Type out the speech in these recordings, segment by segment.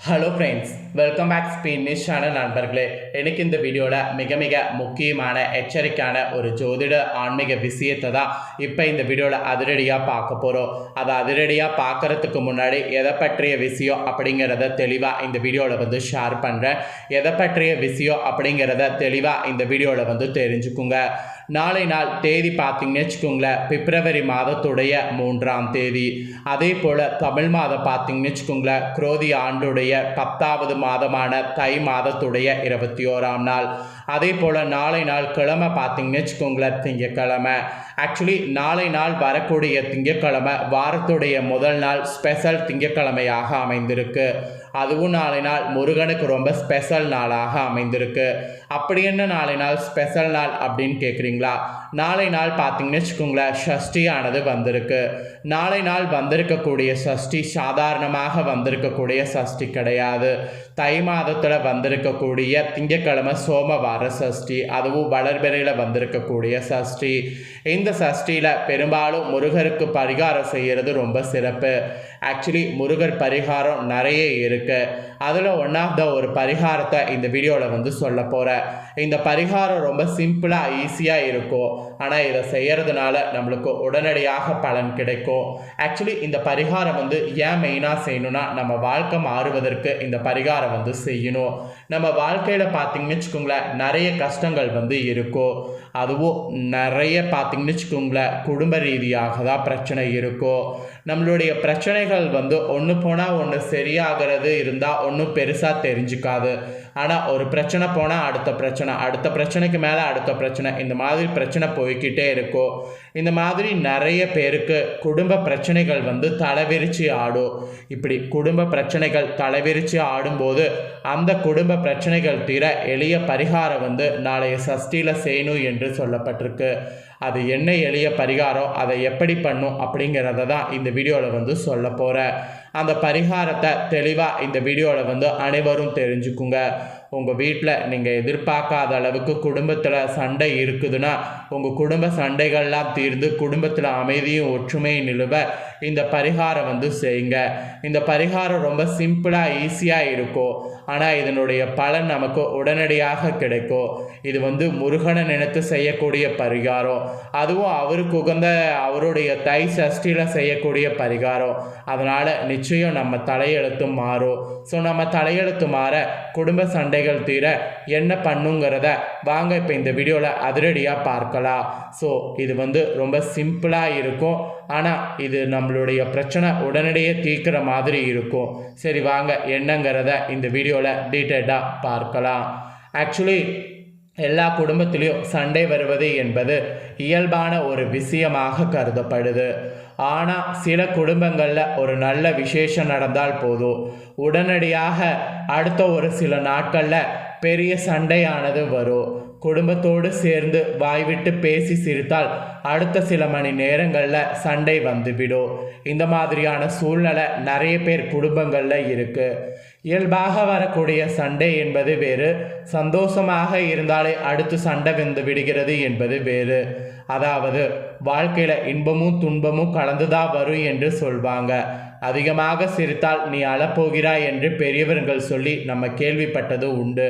Hello friends welcome back speed news channel நண்பர்களே. எனக்கு இந்த வீடியோவில் மிக மிக முக்கியமான எச்சரிக்கையான ஒரு ஜோதிட ஆன்மீக விஷயத்தை தான் இப்போ இந்த வீடியோவில் அதிரடியாக பார்க்க போகிறோம் அதை அதிரடியாக பார்க்கறதுக்கு முன்னாடி எதை பற்றிய விஷயம் அப்படிங்கிறத தெளிவாக இந்த வீடியோவில் வந்து ஷேர் பண்ணுறேன் எதை பற்றிய விஷயம் அப்படிங்கிறத தெளிவாக இந்த வீடியோவில் வந்து தெரிஞ்சுக்குங்க. நாளை நாள் தேதி பார்த்தீங்கன்னு வச்சுக்கோங்களேன் பிப்ரவரி மாதத்துடைய மூன்றாம் தேதி. அதே போல் தமிழ் மாதம் பார்த்தீங்கன்னு வச்சுக்கோங்களேன் குரோதி ஆண்டுடைய பத்தாவது மாதமான தை மாதத்துடைய இருபத்தி ஓராம் நாள். அதே போல் நாளை நாள் கிழமை பார்த்தீங்கன்னு வச்சுக்கோங்களேன் திங்கக்கிழமை. ஆக்சுவலி நாளை நாள் வரக்கூடிய திங்கக்கிழமை வாரத்துடைய முதல் நாள் ஸ்பெஷல் திங்கக்கிழமையாக அமைந்திருக்கு. அதுவும் நாளை நாள் முருகனுக்கு ரொம்ப ஸ்பெஷல் நாளாக அமைந்திருக்கு. அப்படி என்ன நாளை நாள் ஸ்பெஷல் நாள் அப்படின்னு கேட்குறீங்களா நாளை நாள் பார்த்தீங்கன்னு வச்சுக்கோங்களேன் ஷஷ்டியானது வந்திருக்கு. நாளை நாள் வந்திருக்கக்கூடிய சஷ்டி சாதாரணமாக வந்திருக்கக்கூடிய சஷ்டி கிடையாது. தை மாதத்தில் வந்திருக்கக்கூடிய திங்கக்கிழமை சோமவார சஷ்டி அதுவும் வளர்பிறையில் வந்திருக்கக்கூடிய சஷ்டி இந்த சஷ்டியில் பெரும்பாலும் முருகருக்கு பரிகாரம் செய்கிறது ரொம்ப சிறப்பு. ஆக்சுவலி முருகர் பரிகாரம் நிறைய இருக்குது அதில் ஒன் ஆஃப் த ஒரு பரிகாரத்தை இந்த வீடியோவில் வந்து சொல்ல போகிறேன் இந்த பரிகாரம் ரொம்ப சிம்பிளாக ஈஸியாக இருக்கும். ஆனால் இதை செய்கிறதுனால நம்மளுக்கு உடனடியாக பலன் கிடைக்கும். ஆக்சுவலி இந்த பரிகாரம் வந்து ஏன் மெயினாக செய்யணும்னா நம்ம வாழ்க்கை மாறுவதற்கு இந்த பரிகாரம் வந்து செய்யணும். நம்ம வாழ்க்கையில் பார்த்தீங்கன்னு வச்சுக்கோங்களேன் நிறைய கஷ்டங்கள் வந்து இருக்கும். அதுவும் நிறைய பார்த்தீங்கன்னு வச்சுக்கோங்களேன் குடும்ப ரீதியாக தான் பிரச்சனை இருக்கும். நம்மளுடைய பிரச்சனைகள் வந்து ஒன்று போனால் ஒன்று சரியாகிறது இருந்தால் ஒன்றும் பெருசாக தெரிஞ்சுக்காது. ஆனால் ஒரு பிரச்சனை போனால் அடுத்த பிரச்சனை அடுத்த பிரச்சனைக்கு மேலே அடுத்த பிரச்சனை இந்த மாதிரி பிரச்சனை போய்க்கிட்டே இருக்கும் இந்த மாதிரி நிறைய பேருக்கு குடும்ப பிரச்சனைகள் வந்து தலைவிரிச்சு ஆடும். இப்படி குடும்ப பிரச்சனைகள் தலைவிரிச்சு ஆடும்போது அந்த குடும்ப பிரச்சனைகள் தீர எளிய பரிகாரம் வந்து நாளைய சஷ்டியில் செய்யணும் என்று சொல்லப்பட்டிருக்கு. அது என்ன எளிய பரிகாரம் அதை எப்படி பண்ணும் அப்படிங்கிறத தான் இந்த வீடியோவில் வந்து சொல்ல போகிறேன் அந்த பரிகாரத்தை தெளிவாக இந்த வீடியோவில் வந்து அனைவரும் தெரிஞ்சுக்குங்க. உங்கள் வீட்டில் நீங்கள் எதிர்பார்க்காத அளவுக்கு குடும்பத்தில் சண்டை இருக்குதுன்னா உங்கள் குடும்ப சண்டைகள்லாம் தீர்ந்து குடும்பத்தில் அமைதியும் ஒற்றுமையும் நிலுவ இந்த பரிகாரம் வந்து செய்யுங்க. இந்த பரிகாரம் ரொம்ப சிம்பிளாக ஈஸியாக இருக்கும். ஆனால் இதனுடைய பலன் நமக்கு உடனடியாக கிடைக்கும். இது வந்து முருகனை நினைத்து செய்யக்கூடிய பரிகாரம். அதுவும் அவருக்கு உகந்த அவருடைய தை சஷ்டியில் செய்யக்கூடிய பரிகாரம். அதனால் நிச்சயம் நம்ம தலையெழுத்து மாறும். ஸோ நம்ம தலையெழுத்து மாற குடும்ப சண்டை குறைகள் தீர என்ன பண்ணுங்கிறத வாங்க இப்போ இந்த வீடியோவில் அதிரடியாக பார்க்கலாம். ஸோ இது வந்து ரொம்ப சிம்பிளாக இருக்கும். ஆனால் இது நம்மளுடைய பிரச்சனை உடனடியே தீர்க்கிற மாதிரி இருக்கும். சரி வாங்க என்னங்கிறத இந்த வீடியோவில் டீட்டெயிலாக பார்க்கலாம். ஆக்சுவலி எல்லா குடும்பத்திலையும் சண்டை வருவது என்பது இயல்பான ஒரு விஷயமாக கருதப்படுது. ஆனால் சில குடும்பங்களில் ஒரு நல்ல விசேஷம் நடந்தால் போதும். உடனடியாக அடுத்த ஒரு சில நாட்களில் பெரிய சண்டையானது வரும். குடும்பத்தோடு சேர்ந்து வாய்விட்டு பேசி சிரித்தால் அடுத்த சில மணி நேரங்களில் சண்டை வந்துவிடும். இந்த மாதிரியான சூழ்நிலை நிறைய பேர் குடும்பங்களில் இருக்குது இயல்பாக வரக்கூடிய சண்டை என்பது வேறு சந்தோஷமாக இருந்தாலே அடுத்து சண்டை வந்து விடுகிறது என்பது வேறு. அதாவது வாழ்க்கையில் இன்பமும் துன்பமும் கலந்துதான் வரும் என்று சொல்வாங்க. அதிகமாக சிரித்தால் நீ அழப்போகிறாய் என்று பெரியவர்கள் சொல்லி நம்ம கேள்விப்பட்டது உண்டு.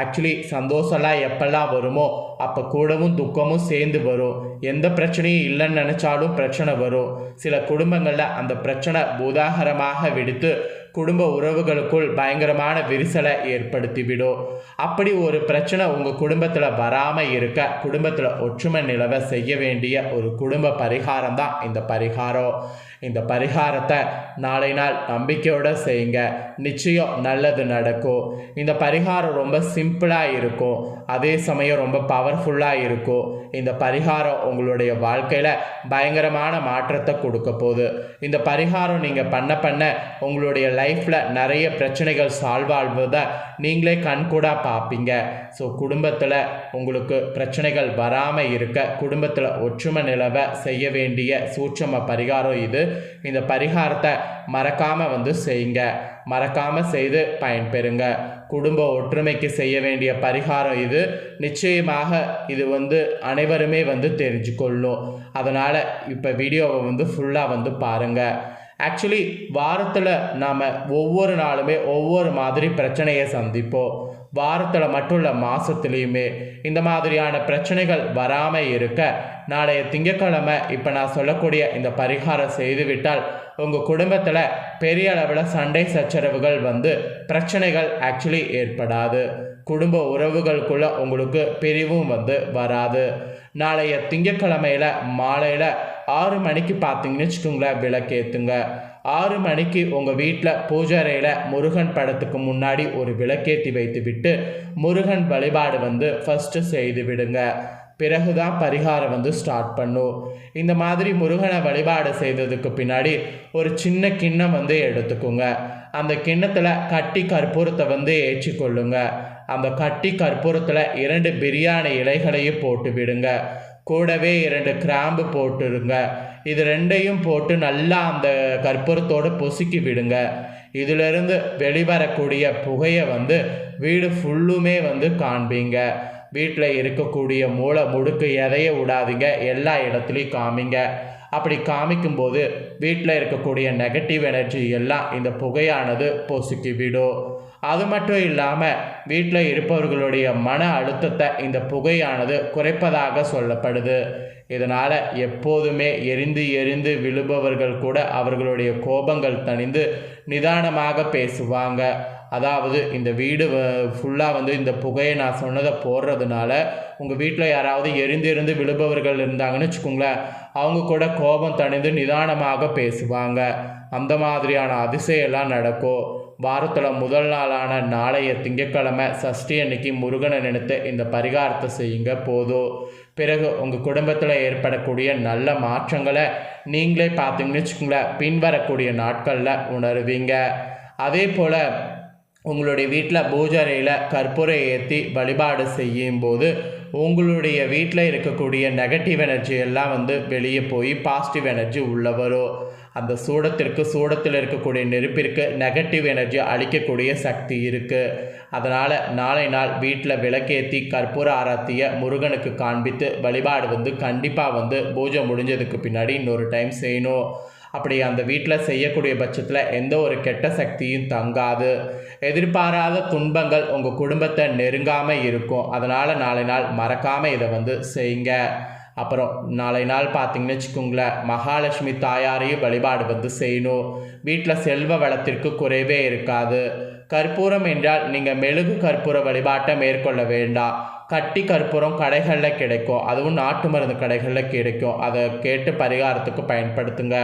ஆக்சுவலி சந்தோஷம்லாம் எப்பெல்லாம் வருமோ அப்போ கூடவும் துக்கமும் சேர்ந்து வரும். எந்த பிரச்சனையும் இல்லைன்னு நினச்சாலும் பிரச்சனை வரும். சில குடும்பங்களில் அந்த பிரச்சனை பூதாகரமாக வெடித்து குடும்ப உறவுகளுக்குள் பயங்கரமான விரிசலை ஏற்படுத்திவிடும். அப்படி ஒரு பிரச்சனை உங்கள் குடும்பத்தில் வராமல் இருக்க குடும்பத்தில் ஒற்றுமை நிலவை செய்ய வேண்டிய ஒரு குடும்ப பரிகாரம் தான் இந்த பரிகாரம். இந்த பரிகாரத்தை நாளை நாள் நம்பிக்கையோடு செய்யுங்க. நிச்சயம் நல்லது நடக்கும். இந்த பரிகாரம் ரொம்ப சிம்பிளாக இருக்கும். அதே சமயம் ரொம்ப பவர்ஃபுல்லாக இருக்கும். இந்த பரிகாரம் உங்களுடைய வாழ்க்கையில் பயங்கரமான மாற்றத்தை கொடுக்க போகுது. இந்த பரிகாரம் நீங்கள் பண்ண பண்ண உங்களுடைய லைஃப்பில் நிறைய பிரச்சனைகள் சால்வ் ஆகுவதை நீங்களே கண்கூடாக பார்ப்பீங்க. ஸோ குடும்பத்தில் உங்களுக்கு பிரச்சனைகள் வராமல் இருக்க குடும்பத்தில் ஒற்றுமை நிலவை செய்ய வேண்டிய சூட்சம பரிகாரம் இது. இந்த பரிகாரத்தை மறக்காமல் வந்து செய்யுங்க. மறக்காமல் செய்து பயன்பெறுங்க. குடும்ப ஒற்றுமைக்கு செய்ய வேண்டிய பரிகாரம் இது. நிச்சயமாக இது வந்து அனைவருமே வந்து தெரிஞ்சுக்கொள்ளும். அதனால் இப்போ வீடியோவை வந்து ஃபுல்லாக வந்து பாருங்கள் ஆக்சுவலி வாரத்தில் நாம் ஒவ்வொரு நாளுமே ஒவ்வொரு மாதிரி பிரச்சனையை சந்திப்போம். வாரத்தில் மட்டும் இல்லை மாதத்துலேயுமே இந்த மாதிரியான பிரச்சனைகள் வராமல் இருக்க நாளைய திங்கட்கிழமை இப்போ நான் சொல்லக்கூடிய இந்த பரிகாரம் செய்துவிட்டால் உங்கள் குடும்பத்தில் பெரிய அளவில் சண்டை சச்சரவுகள் வந்து பிரச்சனைகள் ஆக்சுவலி ஏற்படாது. குடும்ப உறவுகளுக்குள்ள உங்களுக்கு பிரிவும் வந்து வராது. நாளைய திங்கட்கிழமையில் மாலையில் ஆறு மணிக்கு பார்த்தீங்கன்னு வச்சுக்கோங்களேன் விளக்கேற்றுங்க ஆறு மணிக்கு உங்கள் வீட்டில் பூஜாரையில் முருகன் படத்துக்கு முன்னாடி ஒரு விளக்கேற்றி வைத்து விட்டு முருகன் வழிபாடு வந்து ஃபஸ்ட்டு செய்து விடுங்க. பிறகுதான் பரிகாரம் வந்து ஸ்டார்ட் பண்ணும். இந்த மாதிரி முருகனை வழிபாடு செய்ததுக்கு பின்னாடி ஒரு சின்ன கிண்ணம் வந்து எடுத்துக்கோங்க. அந்த கிண்ணத்தில் கட்டி கற்பூரத்தை வந்து ஏற்றி அந்த கட்டி கற்பூரத்தில் இரண்டு பிரியாணி இலைகளையும் போட்டு விடுங்க. கூடவே இரண்டு கிராம்பு போட்டுருங்க. இது ரெண்டையும் போட்டு நல்லா அந்த கற்பூரத்தோடு பொசுக்கி விடுங்க. இதிலிருந்து வெளிவரக்கூடிய புகையை வந்து வீடு ஃபுல்லுமே வந்து காண்பீங்க. வீட்டில் இருக்கக்கூடிய மூளை முடுக்கு எதைய விடாதீங்க. எல்லா இடத்துலையும் காமிங்க. அப்படி காமிக்கும்போது வீட்டில் இருக்கக்கூடிய நெகட்டிவ் எனர்ஜி எல்லாம் இந்த புகையானது பொசுக்கி விடும் அது மட்டும் இல்லாமல் வீட்டில் இருப்பவர்களுடைய மன அழுத்தத்தை இந்த புகையானது குறைப்பதாக சொல்லப்படுது. இதனால் எப்போதுமே எரிந்து எரிந்து விழுபவர்கள் கூட அவர்களுடைய கோபங்கள் தணிந்து நிதானமாக பேசுவாங்க. அதாவது இந்த வீடு ஃபுல்லாக வந்து இந்த புகையை நான் சொன்னதை போடுறதுனால உங்கள் வீட்டில் யாராவது எரிந்து விழுபவர்கள் இருந்தாங்கன்னு வச்சுக்கோங்களேன் அவங்க கூட கோபம் தணிந்து நிதானமாக பேசுவாங்க. அந்த மாதிரியான அதிசயம்லாம் நடக்கும். வாரத்தில் முதல் நாளான நாளைய திங்கட்கிழமை சஷ்டி அன்னைக்கு முருகனை நினைத்து இந்த பரிகாரத்தை செய்யுங்க போதும். பிறகு உங்கள் குடும்பத்தில் ஏற்படக்கூடிய நல்ல மாற்றங்களை நீங்களே பார்த்தீங்கன்னு வச்சுக்கோங்களேன் பின்வரக்கூடிய நாட்களில் உணருவீங்க. அதே போல் உங்களுடைய வீட்டில் பூஜரையில் கற்பூரை ஏற்றி வழிபாடு செய்யும்போது உங்களுடைய வீட்டில் இருக்கக்கூடிய நெகட்டிவ் எனர்ஜி எல்லாம் வந்து வெளியே போய் பாசிட்டிவ் எனர்ஜி உள்ளே வரும். அந்த சூடத்திற்கு சூடத்தில் இருக்கக்கூடிய நெருப்பிற்கு நெகட்டிவ் எனர்ஜி அளிக்கக்கூடிய சக்தி இருக்குது அதனால் நாளை நாள் வீட்டில் விளக்கேற்றி கற்பூர ஆராத்திய முருகனுக்கு காண்பித்து வழிபாடு வந்து கண்டிப்பாக வந்து பூஜை முடிஞ்சதுக்கு பின்னாடி இன்னொரு டைம் செய்யணும். அப்படி அந்த வீட்டில் செய்யக்கூடிய பட்சத்தில் எந்த ஒரு கெட்ட சக்தியும் தங்காது. எதிர்பாராத துன்பங்கள் உங்கள் குடும்பத்தை நெருங்காமல் இருக்கும். அதனால் நாளை நாள் மறக்காமல் இதை வந்து செய்யுங்க அப்புறம் நாளை நாள் பார்த்தீங்கன்னு வச்சுக்கோங்களேன் மகாலட்சுமி தாயாரையும் வழிபாடு வந்து செய்யணும். வீட்டில் செல்வ வளத்திற்கு குறைவே இருக்காது. கற்பூரம் என்றால் நீங்கள் மெழுகு கற்பூர வழிபாட்டை மேற்கொள்ள வேண்டாம். கட்டி கற்பூரம் கடைகளில் கிடைக்கும். அதுவும் நாட்டு மருந்து கடைகளில் கிடைக்கும். அதை கேட்டு பரிகாரத்துக்கு பயன்படுத்துங்க.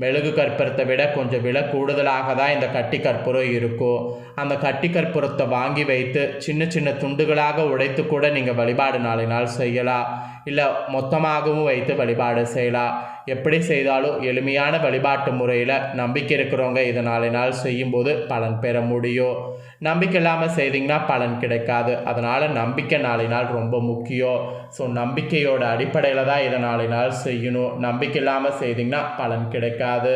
மெழுகு கற்பூரத்தை விட கொஞ்சம் விலை கூடுதலாக தான் இந்த கட்டி கற்பூரம் இருக்கும் அந்த கட்டி கற்பூரத்தை வாங்கி வைத்து சின்ன சின்ன துண்டுகளாக உடைத்து கூட நீங்கள் வழிபாடு நாளை நாள் செய்யலாம். இல்லை மொத்தமாகவும் வைத்து வழிபாடு செய்யலாம். எப்படி செய்தாலும் எளிமையான வழிபாட்டு முறையில் நம்பிக்கை இருக்கிறவங்க இதை நாளை நாள் செய்யும்போது பலன் பெற முடியும். நம்பிக்கை இல்லாமல் செய்தீங்கன்னா பலன் கிடைக்காது. அதனால் நம்பிக்கை நாளை நாள் ரொம்ப முக்கியம். ஸோ நம்பிக்கையோட அடிப்படையில் தான் இதை நாளை நாள் செய்யணும். நம்பிக்கை இல்லாமல் செய்தீங்கன்னா பலன் கிடைக்காது.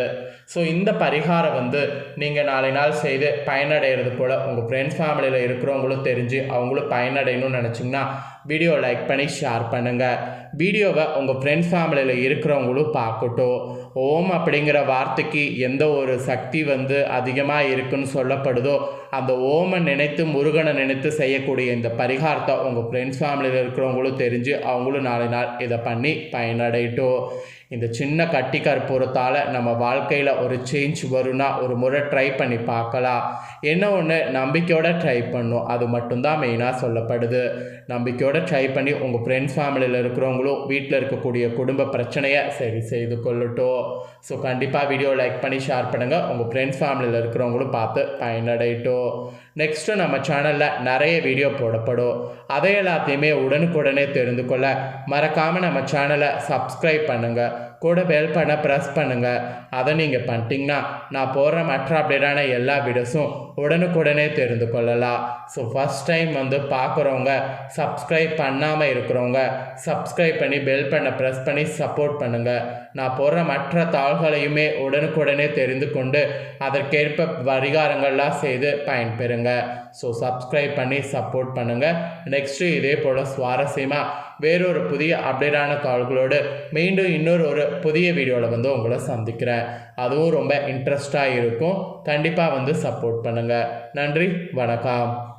ஸோ இந்த பரிகாரம் வந்து நீங்கள் நாளை நாள் செய்து பயனடைகிறது போல் உங்கள் ஃப்ரெண்ட்ஸ் ஃபேமிலியில் இருக்கிறவங்களும் தெரிஞ்சு அவங்களும் பயனடையணும்னு நினச்சிங்கன்னா வீடியோ லைக் பண்ணி ஷேர் பண்ணுங்கள் வீடியோவை உங்கள் ஃப்ரெண்ட்ஸ் ஃபேமிலியில் இருக்கிறவங்களும் ஆகட்டும் ஓம் அப்படிங்கிற வார்த்தைக்கு எந்த ஒரு சக்தி வந்து அதிகமாக இருக்குன்னு சொல்லப்படுதோ அந்த ஓமை நினைத்து முருகனை நினைத்து செய்யக்கூடிய இந்த பரிகாரத்தை உங்கள் ஃப்ரெண்ட்ஸ் ஃபேமிலியில் இருக்கிறவங்களும் தெரிஞ்சு அவங்களும் நாளை நாள் இதை பண்ணி பயனடையட்டும். இந்த சின்ன கட்டி கற்பூரத்தால் நம்ம வாழ்க்கையில் ஒரு சேஞ்ச் வரும்னா ஒரு முறை ட்ரை பண்ணி பார்க்கலாம். என்ன ஒன்று நம்பிக்கையோட ட்ரை பண்ணும். அது மட்டும்தான் மெயினாக சொல்லப்படுது. நம்பிக்கையோட ட்ரை பண்ணி உங்கள் ஃப்ரெண்ட்ஸ் ஃபேமிலியில் இருக்கிறவங்களும் வீட்டில் இருக்கக்கூடிய குடும்ப பிரச்சனையை சரி செய்து கொள்ளட்டும். ஸோ கண்டிப்பாக வீடியோ லைக் பண்ணி ஷேர் பண்ணுங்கள் உங்கள் ஃப்ரெண்ட்ஸ் ஃபேமிலியில் இருக்கிறவங்களும் பார்த்து பயனடையட்டும். நெக்ஸ்ட்டு நம்ம சேனலில் நிறைய வீடியோ போடப்படும். அதை எல்லாத்தையுமே உடனுக்குடனே தெரிந்து கொள்ள மறக்காமல் நம்ம சேனலை சப்ஸ்கிரைப் பண்ணுங்கள் கூட பெல் பண்ண ப்ரெஸ் பண்ணுங்கள் அதை நீங்கள் பண்ணிட்டீங்கன்னா நான் போடுற மற்ற அப்டேட்டான எல்லா வீடியோஸும் உடனுக்குடனே தெரிந்து கொள்ளலாம். ஸோ ஃபஸ்ட் டைம் வந்து பார்க்குறவங்க சப்ஸ்கிரைப் பண்ணாமல் இருக்கிறவங்க சப்ஸ்கிரைப் பண்ணி பெல் பண்ண ப்ரெஸ் பண்ணி சப்போர்ட் பண்ணுங்கள் நான் போடுற மற்ற தாள்களையுமே உடனுக்குடனே தெரிந்து கொண்டு அதற்கேற்ப பரிகாரங்கள்லாம் செய்து பயன்பெறுங்க. ஸோ சப்ஸ்கிரைப் பண்ணி சப்போர்ட் பண்ணுங்கள் நெக்ஸ்ட்டு இதே போல் சுவாரஸ்யமாக வேறொரு புதிய அப்டேட்டான கால்களோடு மீண்டும் இன்னொரு ஒரு புதிய வீடியோவில் வந்து உங்களை சந்திக்கிறேன். அதுவும் ரொம்ப இன்ட்ரெஸ்டாக இருக்கும். கண்டிப்பாக வந்து சப்போர்ட் பண்ணுங்கள் நன்றி வணக்கம்.